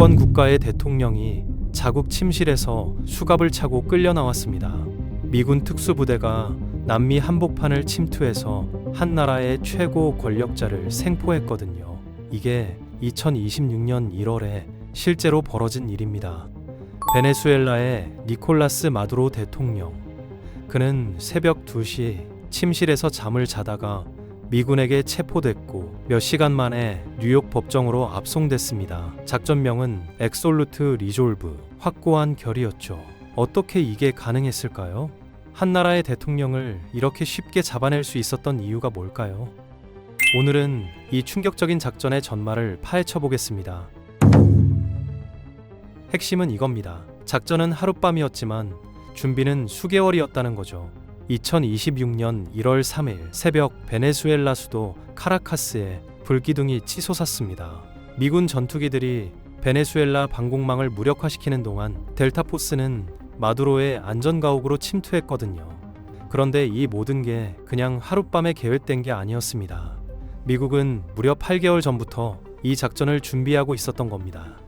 강권 국가의 대통령이 자국 침실에서 수갑을 차고 끌려 나왔습니다. 미군 특수부대가 남미 한복판을 침투해서 한 나라의 최고 권력자를 생포했거든요. 이게 2026년 1월에 실제로 벌어진 일입니다. 베네수엘라의 니콜라스 마두로 대통령. 그는 새벽 2시 침실에서 잠을 자다가 미군에게 체포됐고 몇 시간 만에 뉴욕 법정으로 압송됐습니다. 작전명은 엑솔루트 리졸브, 확고한 결이었죠. 어떻게 이게 가능했을까요? 한 나라의 대통령을 이렇게 쉽게 잡아낼 수 있었던 이유가 뭘까요? 오늘은 이 충격적인 작전의 전말을 파헤쳐 보겠습니다. 핵심은 이겁니다. 작전은 하룻밤이었지만 준비는 수개월이었다는 거죠. 2026년 1월 3일 새벽 베네수엘라 수도 카라카스에 불기둥이 치솟았습니다. 미군 전투기들이 베네수엘라 방공망을 무력화시키는 동안 델타포스는 마두로의 안전가옥으로 침투했거든요. 그런데 이 모든 게 그냥 하룻밤에 계획된 게 아니었습니다. 미국은 무려 8개월 전부터 이 작전을 준비하고 있었던 겁니다.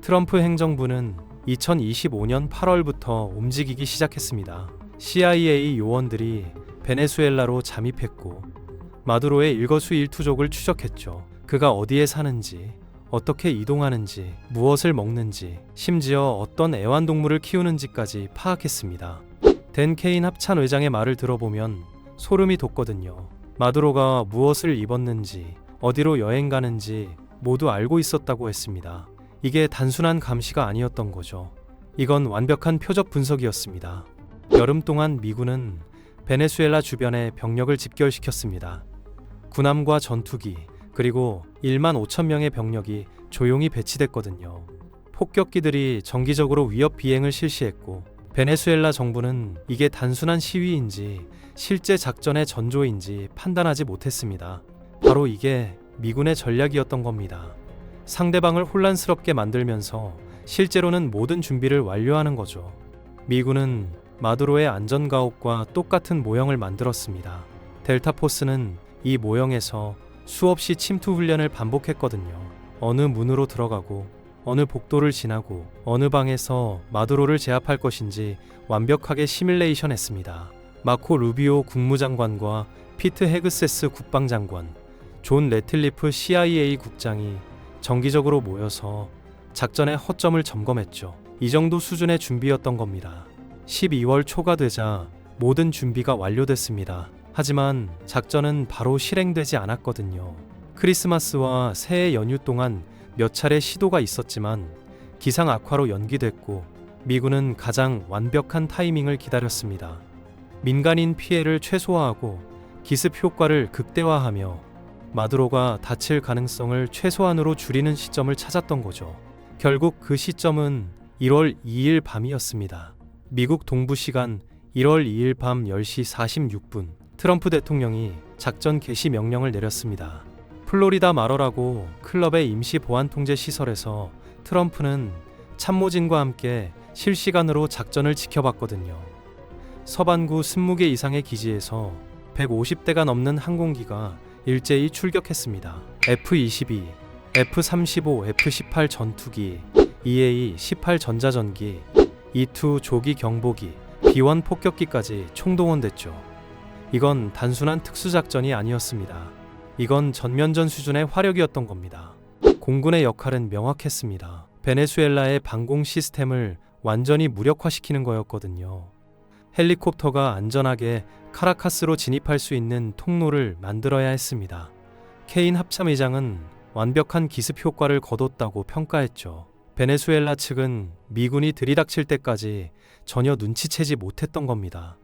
트럼프 행정부는 2025년 8월부터 움직이기 시작했습니다. CIA 요원들이 베네수엘라로 잠입했고 마두로의 일거수일투족을 추적했죠. 그가 어디에 사는지, 어떻게 이동하는지, 무엇을 먹는지, 심지어 어떤 애완동물을 키우는지까지 파악했습니다. 댄 케인 합찬 회장의 말을 들어보면 소름이 돋거든요. 마두로가 무엇을 입었는지, 어디로 여행 가는지 모두 알고 있었다고 했습니다. 이게 단순한 감시가 아니었던 거죠. 이건 완벽한 표적 분석이었습니다. 여름 동안 미군은 베네수엘라 주변에 병력을 집결시켰습니다. 군함과 전투기, 그리고 1만 5천 명의 병력이 조용히 배치됐거든요. 폭격기들이 정기적으로 위협 비행을 실시했고, 베네수엘라 정부는 이게 단순한 시위인지 실제 작전의 전조인지 판단하지 못했습니다. 바로 이게 미군의 전략이었던 겁니다. 상대방을 혼란스럽게 만들면서 실제로는 모든 준비를 완료하는 거죠. 미군은 마두로의 안전가옥과 똑같은 모형을 만들었습니다. 델타포스는 이 모형에서 수없이 침투 훈련을 반복했거든요. 어느 문으로 들어가고, 어느 복도를 지나고, 어느 방에서 마두로를 제압할 것인지 완벽하게 시뮬레이션 했습니다. 마코 루비오 국무장관과 피트 헤그세스 국방장관, 존 레틀리프 CIA 국장이 정기적으로 모여서 작전의 허점을 점검했죠. 이 정도 수준의 준비였던 겁니다. 12월 초가 되자 모든 준비가 완료됐습니다. 하지만 작전은 바로 실행되지 않았거든요. 크리스마스와 새해 연휴 동안 몇 차례 시도가 있었지만 기상 악화로 연기됐고 미군은 가장 완벽한 타이밍을 기다렸습니다. 민간인 피해를 최소화하고 기습 효과를 극대화하며 마두로가 다칠 가능성을 최소한으로 줄이는 시점을 찾았던 거죠. 결국 그 시점은 1월 2일 밤이었습니다. 미국 동부 시간 1월 2일 밤 10시 46분 트럼프 대통령이 작전 개시 명령을 내렸습니다. 플로리다 마러라고 클럽의 임시 보안 통제 시설에서 트럼프는 참모진과 함께 실시간으로 작전을 지켜봤거든요. 서반구 20개 이상의 기지에서 150대가 넘는 항공기가 일제히 출격했습니다. F-22, F-35, F-18 전투기, EA-18 전자전기, E-2 조기 경보기, B-1 폭격기까지 총동원됐죠. 이건 단순한 특수작전이 아니었습니다. 이건 전면전 수준의 화력이었던 겁니다. 공군의 역할은 명확했습니다. 베네수엘라의 방공 시스템을 완전히 무력화시키는 거였거든요. 헬리콥터가 안전하게 카라카스로 진입할 수 있는 통로를 만들어야 했습니다. 케인 합참의장은 완벽한 기습 효과를 거뒀다고 평가했죠. 베네수엘라 측은 미군이 들이닥칠 때까지 전혀 눈치채지 못했던 겁니다.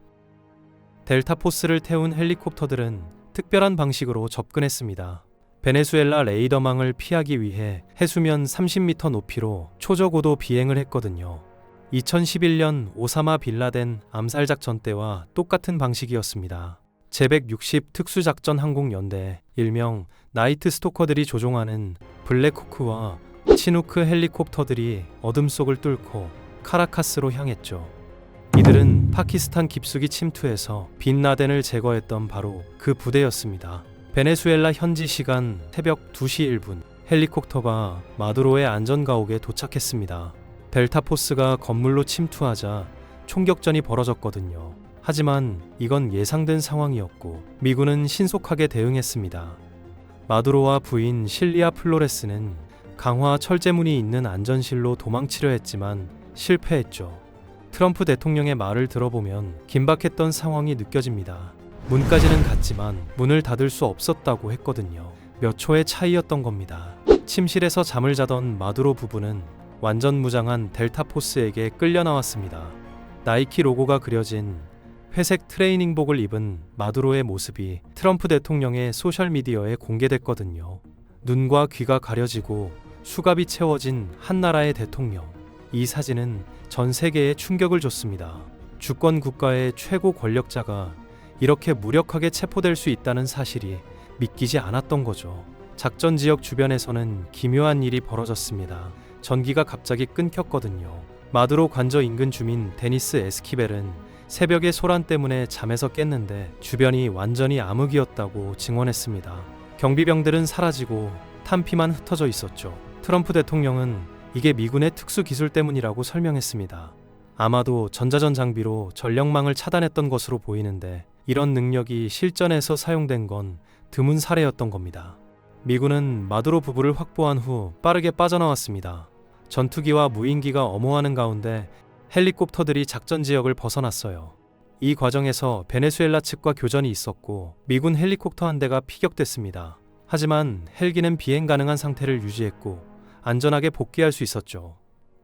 델타 포스를 태운 헬리콥터들은 특별한 방식으로 접근했습니다. 베네수엘라 레이더망을 피하기 위해 해수면 30m 높이로 초저고도 비행을 했거든요. 2011년 오사마 빌라덴 암살 작전 때와 똑같은 방식이었습니다. 제160 특수작전 항공연대 일명 나이트 스토커들이 조종하는 블랙호크와 치누크 헬리콥터들이 어둠 속을 뚫고 카라카스로 향했죠. 이들은 파키스탄 깊숙이 침투해서 빈라덴을 제거했던 바로 그 부대였습니다. 베네수엘라 현지 시간 새벽 2시 1분 헬리콥터가 마두로의 안전가옥에 도착했습니다. 델타 포스가 건물로 침투하자 총격전이 벌어졌거든요. 하지만 이건 예상된 상황이었고 미군은 신속하게 대응했습니다. 마두로와 부인 실리아 플로레스는 강화 철제문이 있는 안전실로 도망치려 했지만 실패했죠. 트럼프 대통령의 말을 들어보면 긴박했던 상황이 느껴집니다. 문까지는 갔지만 문을 닫을 수 없었다고 했거든요. 몇 초의 차이였던 겁니다. 침실에서 잠을 자던 마두로 부부는 완전 무장한 델타 포스에게 끌려 나왔습니다. 나이키 로고가 그려진 회색 트레이닝복을 입은 마두로의 모습이 트럼프 대통령의 소셜미디어에 공개됐거든요. 눈과 귀가 가려지고 수갑이 채워진 한 나라의 대통령. 이 사진은 전 세계에 충격을 줬습니다. 주권 국가의 최고 권력자가 이렇게 무력하게 체포될 수 있다는 사실이 믿기지 않았던 거죠. 작전 지역 주변에서는 기묘한 일이 벌어졌습니다. 전기가 갑자기 끊겼거든요. 마두로 관저 인근 주민 데니스 에스키벨은 새벽에 소란 때문에 잠에서 깼는데 주변이 완전히 암흑이었다고 증언했습니다. 경비병들은 사라지고 탄피만 흩어져 있었죠. 트럼프 대통령은 이게 미군의 특수 기술 때문이라고 설명했습니다. 아마도 전자전 장비로 전력망을 차단했던 것으로 보이는데 이런 능력이 실전에서 사용된 건 드문 사례였던 겁니다. 미군은 마두로 부부를 확보한 후 빠르게 빠져나왔습니다. 전투기와 무인기가 엄호하는 가운데 헬리콥터들이 작전 지역을 벗어났어요. 이 과정에서 베네수엘라 측과 교전이 있었고 미군 헬리콥터 한 대가 피격됐습니다. 하지만 헬기는 비행 가능한 상태를 유지했고 안전하게 복귀할 수 있었죠.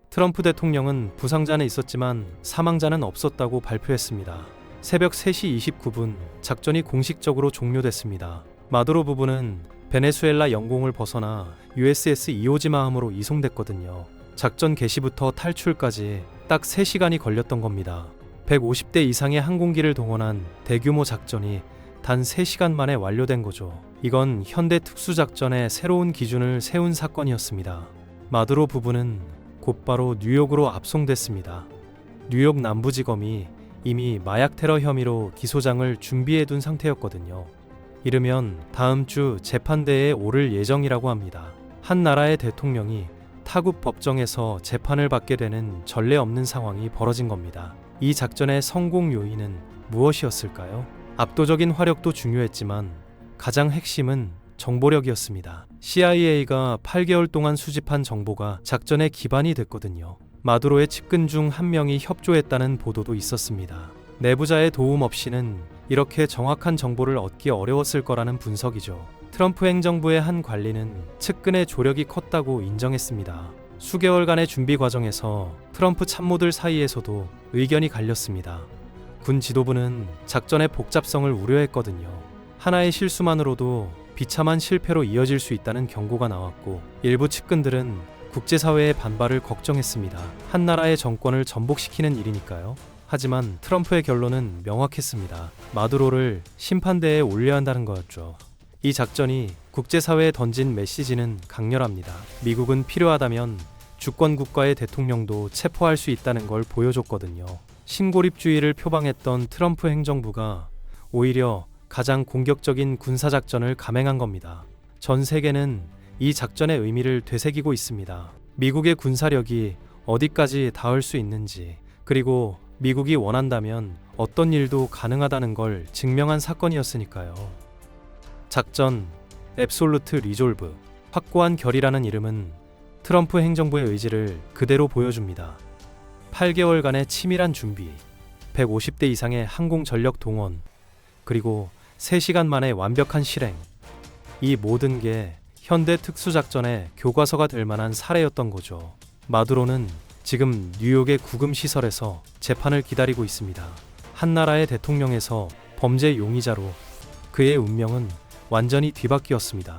트럼프 대통령은 부상자는 있었지만 사망자는 없었다고 발표했습니다. 새벽 3시 29분 작전이 공식적으로 종료됐습니다. 마두로 부부는 베네수엘라 영공을 벗어나 USS 이오지마함으로 이송됐거든요. 작전 개시부터 탈출까지 딱 3시간이 걸렸던 겁니다. 150대 이상의 항공기를 동원한 대규모 작전이 단 3시간 만에 완료된 거죠. 이건 현대 특수작전의 새로운 기준을 세운 사건이었습니다. 마두로 부부는 곧바로 뉴욕으로 압송됐습니다. 뉴욕 남부지검이 이미 마약 테러 혐의로 기소장을 준비해 둔 상태였거든요. 이르면 다음 주 재판대에 오를 예정이라고 합니다. 한 나라의 대통령이 타국 법정에서 재판을 받게 되는 전례 없는 상황이 벌어진 겁니다. 이 작전의 성공 요인은 무엇이었을까요? 압도적인 화력도 중요했지만 가장 핵심은 정보력이었습니다. CIA가 8개월 동안 수집한 정보가 작전의 기반이 됐거든요. 마두로의 측근 중 한 명이 협조했다는 보도도 있었습니다. 내부자의 도움 없이는 이렇게 정확한 정보를 얻기 어려웠을 거라는 분석이죠. 트럼프 행정부의 한 관리는 측근의 조력이 컸다고 인정했습니다. 수개월간의 준비 과정에서 트럼프 참모들 사이에서도 의견이 갈렸습니다. 군 지도부는 작전의 복잡성을 우려했거든요. 하나의 실수만으로도 비참한 실패로 이어질 수 있다는 경고가 나왔고 일부 측근들은 국제사회의 반발을 걱정했습니다. 한 나라의 정권을 전복시키는 일이니까요. 하지만 트럼프의 결론은 명확했습니다. 마두로를 심판대에 올려야 한다는 거였죠. 이 작전이 국제사회에 던진 메시지는 강렬합니다. 미국은 필요하다면 주권 국가의 대통령도 체포할 수 있다는 걸 보여줬거든요. 신고립주의를 표방했던 트럼프 행정부가 오히려 가장 공격적인 군사작전을 감행한 겁니다. 전 세계는 이 작전의 의미를 되새기고 있습니다. 미국의 군사력이 어디까지 닿을 수 있는지, 그리고 미국이 원한다면 어떤 일도 가능하다는 걸 증명한 사건이었으니까요. 작전 앱솔루트 리졸브 확고한 결이라는 이름은 트럼프 행정부의 의지를 그대로 보여줍니다. 8개월간의 치밀한 준비, 150대 이상의 항공 전력 동원, 그리고 3시간 만에 완벽한 실행. 이 모든 게 현대 특수작전의 교과서가 될 만한 사례였던 거죠. 마두로는 지금 뉴욕의 구금 시설에서 재판을 기다리고 있습니다. 한 나라의 대통령에서 범죄 용의자로 그의 운명은 완전히 뒤바뀌었습니다.